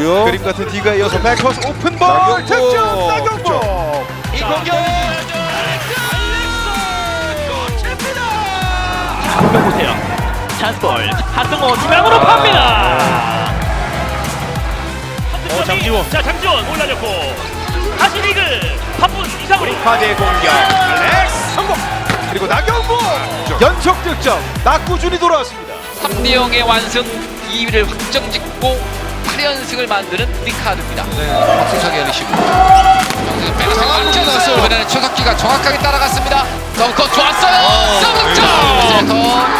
있고요. 그림 같은 D가 이어서 백커스 오픈볼 나경범. 득점 나경범 이 공격 한번 보세요. 찬스볼 한동호 지방으로 팝니다. 어 장지원. 자 장지원 올라졌고 다시 리그 바쁜 이상으로. 카드의 공격 알렉스 성공 그리고 나경범 연속 득점 낙구준이 돌아왔습니다 3대 0의 완승 2위를 확정 짓고 8연승을 만드는 리카드입니다. 박수석의 리시브. 정승 빼내서 완전 났어요. 이번에는 최석기가 정확하게 따라갔습니다. 덩커 좋았어요. 덩점. 그래서